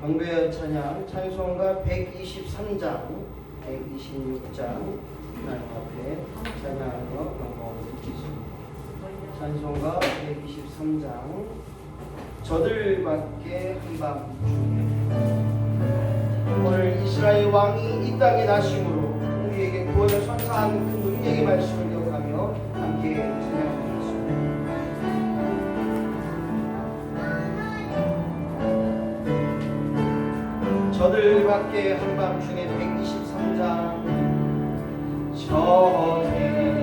경배 찬양 찬송가 123장 126장 하나님 앞에 찬양하는 거 영광을 드리겠습니다. 찬송가 123장 저들밖에 한밤 오늘 이스라엘 왕이 이 땅에 나심으로 우리에게 구원을 선사한 그 능력의 말씀을 기억하며 함께 저들밖에 한밤중에 123장. 저들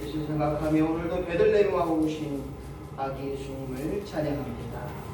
뜻을 생각하며 오늘도 베들레헴 와 오신 아기 예수님을 찬양합니다.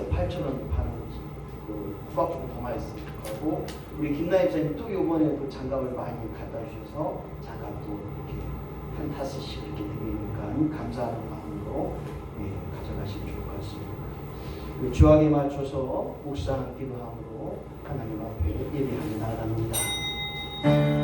네. 시중에서 8,000원 파는 그 호박죽 더 맛있을 거고 우리 김나희 집사님 또 이번에도 장갑을 많이 갖다 주셔서 장갑도 이렇게 한 다섯씩 이렇게 드리니까 감사하는 마음으로 예, 가져가시면 좋을 것 같습니다. 우리 주학에 맞춰서 묵상 기도함으로 하나님 앞에 예배하며 나아갑니다.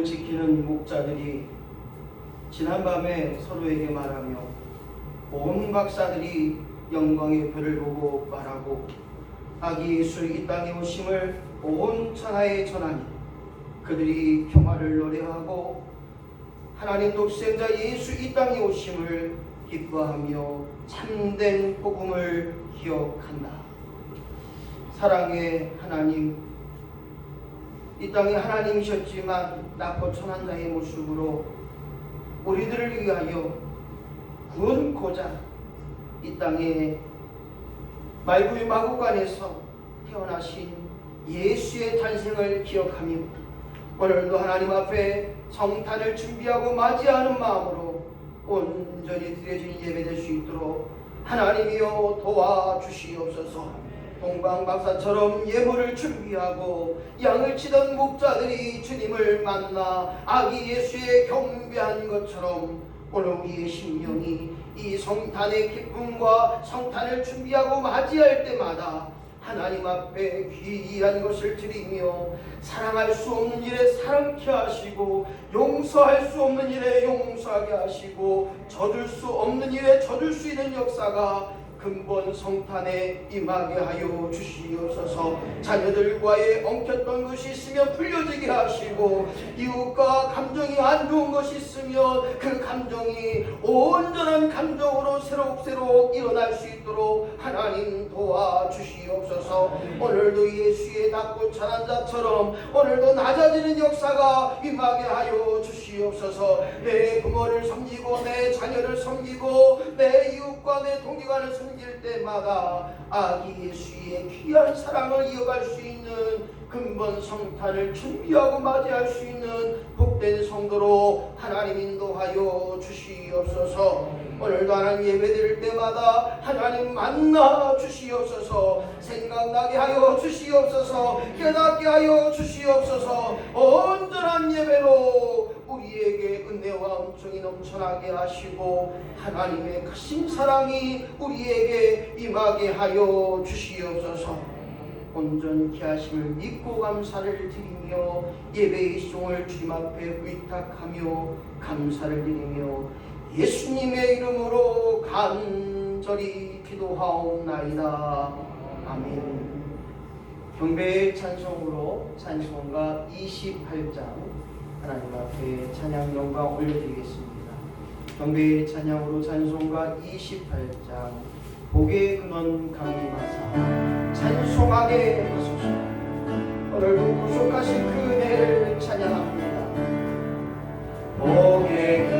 양을 지키는 목자들이 지난밤에 서로에게 말하며 온 박사들이 영광의 별을 보고 말하고 아기 예수 이 땅에 오심을 온 천하에 전하니 그들이 평화를 노래하고 하나님 독생자 예수 이 땅에 오심을 기뻐하며 참된 복음을 기억한다. 사랑의 하나님 이 땅에 하나님이셨지만 나고 천한 자의 모습으로 우리들을 위하여 구원고자 이 땅에 말구의 마구간에서 태어나신 예수의 탄생을 기억하며 오늘도 하나님 앞에 성탄을 준비하고 맞이하는 마음으로 온전히 드려진 예배 될 수 있도록 하나님이여 도와주시옵소서. 동방 박사처럼 예물을 준비하고 양을 치던 목자들이 주님을 만나 아기 예수의 경배한 것처럼 오늘 우리의 심령이 이 성탄의 기쁨과 성탄을 준비하고 맞이할 때마다 하나님 앞에 귀한 것을 드리며 사랑할 수 없는 일에 사랑케 하시고 용서할 수 없는 일에 용서하게 하시고 져줄 수 없는 일에 져줄 수 있는 역사가 근본 성탄에 임하게 하여 주시옵소서. 자녀들과의 엉켰던 것이 있으면 풀려지게 하시고 이웃과 감정이 안 좋은 것이 있으면 그 감정이 온전한 감정으로 새록새록 일어날 수 있도록 하나님 도와주시옵소서. 오늘도 예수의 낮고 찬한 자처럼 오늘도 낮아지는 역사가 임하게 하여 주시옵소서. 내 부모를 섬기고 내 자녀를 섬기고 내 이웃과 내 동기관을 섬길 때마다 아기 예수의 귀한 사랑을 이어갈 수 있는 근본 성탄을 준비하고 맞이할 수 있는 복된 성도로 하나님 인도하여 주시옵소서 오늘도 하나님 예배드릴 때마다 하나님 만나 주시옵소서 생각나게 하여 주시옵소서 깨닫게 하여 주시옵소서 온전한 예배로 우리에게 은혜와 은총이 넘쳐나게 하시고 하나님의 크신 사랑이 우리에게 임하게 하여 주시옵소서. 온전케 하심을 믿고 감사를 드리며 예배의 시종을 주님 앞에 위탁하며 감사를 드리며 예수님의 이름으로 간절히 기도하옵나이다. 아멘. 경배의 찬송으로 찬송가 28장 하나님 앞에 찬양 영광 올려드리겠습니다. 경배의 찬양으로 찬송가 28장 복의 근원 강림하사 찬송하게 하소서 오늘도 구속하신 그 은혜를 찬양합니다. 복의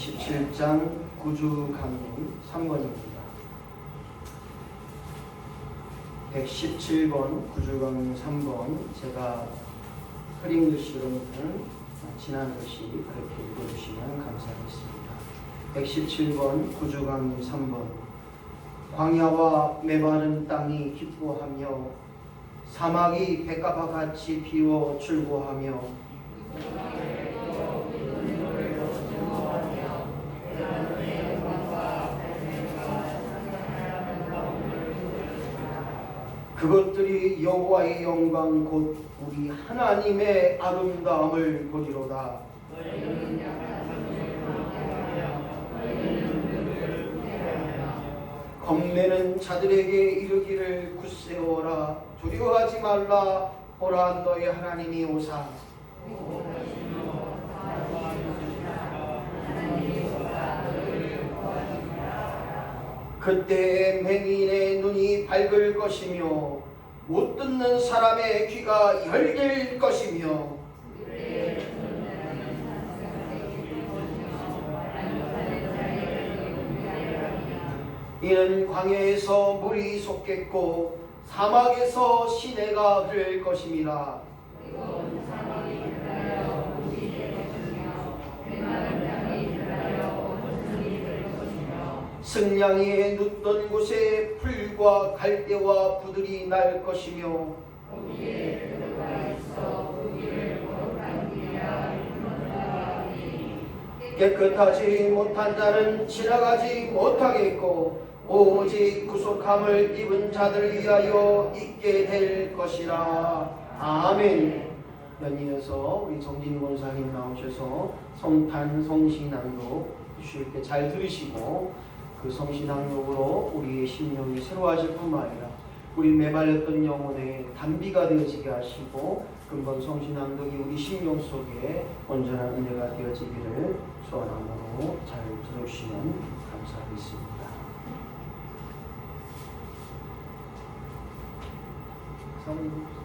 117장 구주 강림 3번입니다. 117번 구주 강림 3번 제가 흐린 글씨 여러분들 지난 글씨 그렇게 읽어주시면 감사하겠습니다. 117번 구주 강림 3번 광야와 메마른 땅이 기뻐하며 사막이 백합화 같이 피워 출고하며 그것들이 여호와의 영광 곧 우리 하나님의 아름다움을 보리로다. 겁내는 자들에게 이르기를 굳세워라. 두려워하지 말라. 보라 너희 하나님이 오사 그때 맹인의 눈이 밝을 것이며 못 듣는 사람의 귀가 열릴 것이며 이는 광야에서 물이 솟겠고 사막에서 시내가 흐를 것임이라 승냥이에 눕던 곳에 풀과 갈대와 부들이 날 것이며 깨끗하지 못한 자는 지나가지 못하겠고 오직 구속함을 입은 자들 위하여 있게 될 것이라. 아멘. 연이어서 우리 정진 권사님 나오셔서 성탄 성신앙도 쉽게 잘 들으시고 그 성신앙록으로 우리의 심령이 새로워질 뿐만 아니라 우리 메말렸던 영혼의 단비가 되어지게 하시고 근본 성신앙독이 우리 심령 속에 온전한 은혜가 되어지기를 소원함으로 잘 들어주시면 감사하겠습니다. 성님.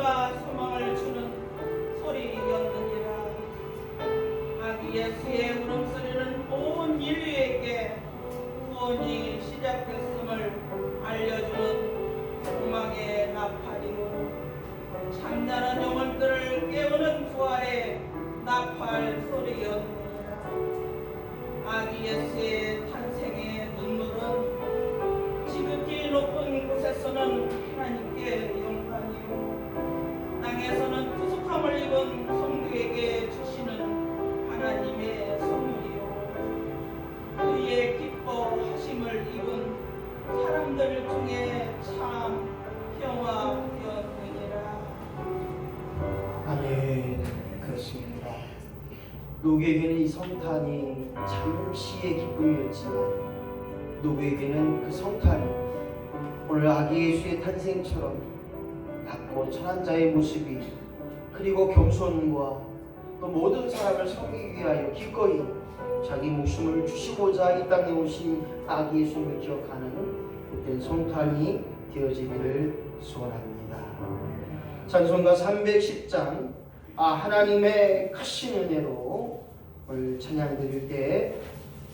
기쁨과 소망을 주는 소리였느니라. 아기 예수의 울음소리는 온 인류에게 구원이 시작됐음을 알려주는 소망의 나팔이요. 잠자는 영혼들을 깨우는 부활의 나팔 소리였느니라. 아기 예수의 탄생의 눈물은 지극히 높은 곳에서는 누구에게는 이 성탄이 잠시의 기쁨이었지만 누구에게는 그 성탄이 오늘 아기 예수의 탄생처럼 낮고 천한 자의 모습이 그리고 겸손과 또 모든 사람을 섬기기 위하여 기꺼이 자기 목숨을 주시고자 이 땅에 오신 아기 예수님을 기억하는 그때 성탄이 되어지기를 소원합니다. 찬송가 310장 아 하나님의 크신 은혜로 오늘 찬양 드릴 때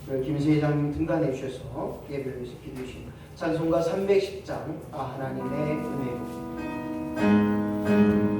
오늘 김세희장님 등단해 주셔서 예배를 기도해 주신 찬송가 310장 아 하나님의 은혜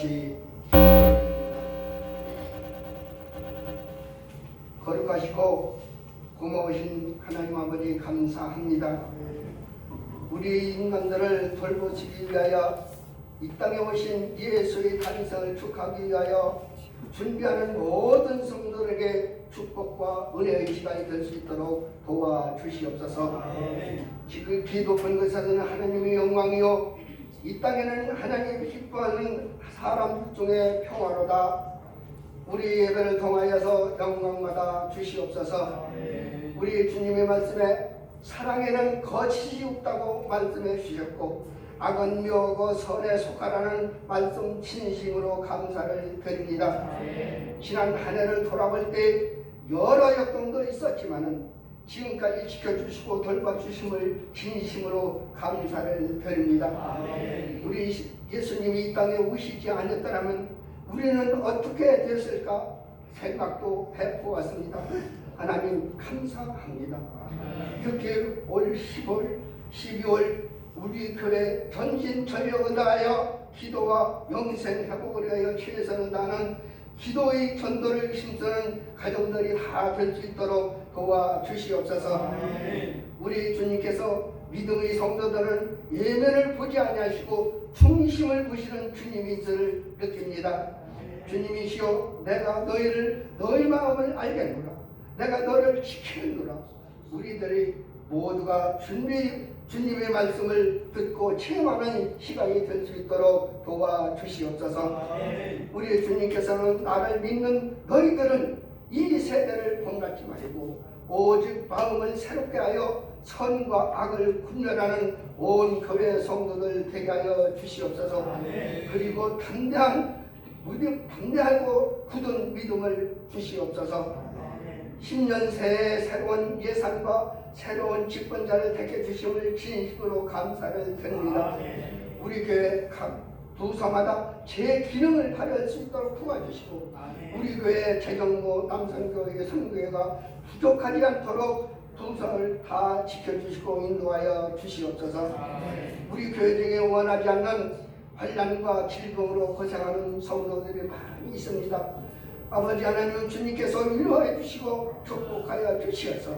같이 거룩하시고 고마우신 하나님 아버지 감사합니다. 우리 인간들을 돌보시기 위하여 이 땅에 오신 예수의 탄생을 축하하기 위하여 준비하는 모든 성도에게 축복과 은혜의 시간이 될 수 있도록 도와주시옵소서. 지금 기도한 것에는 하나님의 영광이요 이 땅에는 하나님 기뻐하는 사람 중에 평화로다. 우리 예배를 통하여서 영광마다 주시옵소서. 우리 주님의 말씀에 사랑에는 거짓이 없다고 말씀해 주셨고 악은 묘고 선에 속하라는 말씀 진심으로 감사를 드립니다. 지난 한 해를 돌아볼 때 여러 역경도 있었지만은 지금까지 지켜주시고 돌봐주심을 진심으로 감사를 드립니다. 우리 예수님이 이 땅에 오시지 않았더라면 우리는 어떻게 됐을까 생각도 해보았습니다. 하나님 감사합니다. 특히 올 10월, 12월 우리 교회 전진 전력을 다하여 기도와 영생 회복을 위하여 최선을 다하는 기도의 전도를 힘쓰는 가정들이 다 될 수 있도록 도와 주시옵소서. 우리 주님께서 믿음의 성도들은 예매를 보지 아니하시고 중심을 보시는 주님이시를 느낍니다. 주님이시여 내가 너희를 너희 마음을 알겠노라. 내가 너를 지키는구나. 우리들이 모두가 준비 주님의 말씀을 듣고 체험하는 시간이 될 수 있도록 도와 주시옵소서. 우리 주님께서는 나를 믿는 너희들은 이 세대를 본받지 말고 오직 마음을 새롭게 하여 선과 악을 분별하는 온 교회 성도들 되게 하여 주시옵소서. 그리고 담대한 믿음, 담대하고 굳은 믿음을 주시옵소서. 10년 새해 새로운 예산과 새로운 집권자를 택해 주심을 진심으로 감사를 드립니다. 우리 교회 각 부서마다 제 기능을 발휘할 수 있도록 도와주시고 우리 교회 재경모 남산교회 성교회가 부족하지 않도록 부서를 다 지켜주시고 인도하여 주시옵소서. 우리 교회 중에 원하지 않는 환란과 질병으로 고생하는 성도들이 많이 있습니다. 아버지 하나님 주님께서 위로해 주시고 축복하여 주시어서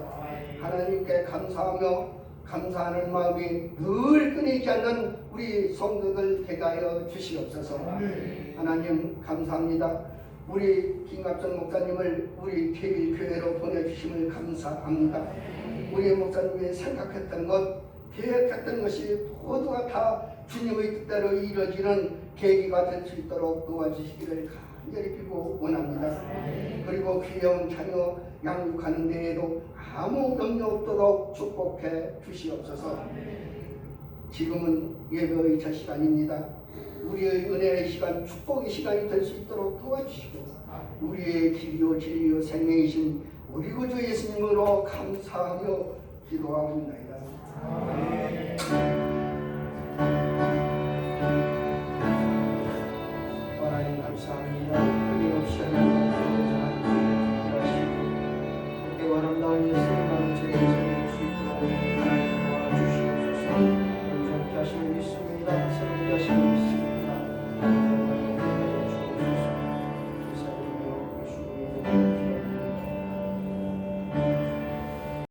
하나님께 감사하며 감사하는 마음이 늘 끊이지 않는 우리 성도들 하여 주시옵소서. 하나님 감사합니다. 우리 김갑선 목사님을 우리 개일교회로 보내주심을 감사합니다. 우리 목사님이 생각했던 것 계획했던 것이 모두가 다 주님의 뜻대로 이루어지는 계기가 될 수 있도록 도와주시기를 간절히 비고 원합니다. 그리고 귀여운 자녀 양육하는 데에도 아무 염려 없도록 축복해 주시옵소서. 지금은 예배의 첫 시간입니다. 우리의 은혜의 시간, 축복의 시간이 될 수 있도록 도와주시고 우리의 길이요 진리요 생명이신 우리 구주 예수님으로 감사하며 기도하옵나이다.